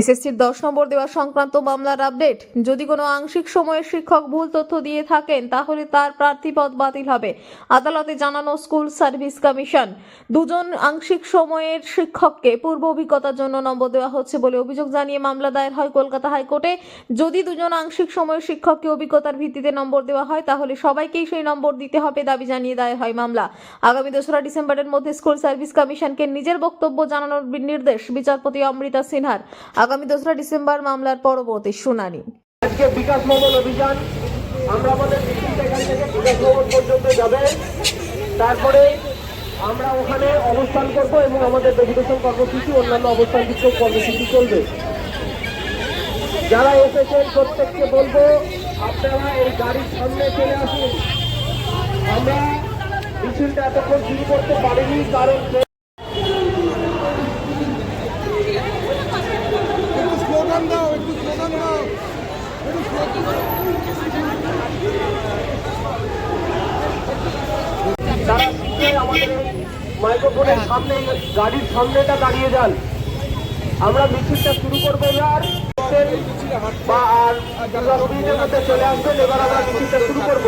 এসএসসির দশ নম্বর দেওয়া সংক্রান্ত মামলার আপডেট যদি কোনো আংশিক সময়ের শিক্ষক ভুল তথ্য দিয়ে থাকেন, তাহলে তার প্রার্থীপদ বাতিল হবে, আদালতে জানানো স্কুল সার্ভিস কমিশন। দুজন আংশিক সময়ের শিক্ষককে পূর্ব অভিজ্ঞতার জন্য নম্বর দেওয়া হচ্ছে বলে অভিযোগ জানিয়ে মামলা দায়ের হয় কলকাতা হাইকোর্টে। যদি দুজন আংশিক সময়ের শিক্ষককে অভিজ্ঞতার ভিত্তিতে নম্বর দেওয়া হয়, তাহলে সবাইকেই সেই নম্বর দিতে হবে দাবি জানিয়ে দায়ের হয় মামলা। আগামী দোসরা ডিসেম্বরের মধ্যে স্কুল সার্ভিস কমিশনকে নিজের বক্তব্য জানানোর নির্দেশ বিচারপতি অমৃতা সিনহার। আগামী দোসরা ডিসেম্বর মামলার পরবর্তী শুনানি। আজকে বিকাশ ভবন অভিযান, আমরা আমাদের বিকাশ ভবন পর্যন্ত যাবে। তারপরে আমরা ওখানে অবস্থান করব এবং আমাদের ডেপুটেশন কর্মসূচি, অন্যান্য অবস্থান বিক্ষোভ কর্মসূচি চলবে। যারা এসেছেন প্রত্যেককে বলব, আপনারা এই গাড়ির সামনে চলে আসুন। আমরা মিছিলটা এতক্ষণ শুরু করতে পারিনি, কারণ একটু স্লোগান দাও একটু স্লোগান দাও মাইক্রোফোনের সামনে, গাড়ির সামনেটা দাঁড়িয়ে যান। আমরা মিছিলটা শুরু করব এবার। বা আর দশ চলে আসবেন, এবার আমরা মিছিলটা শুরু করব।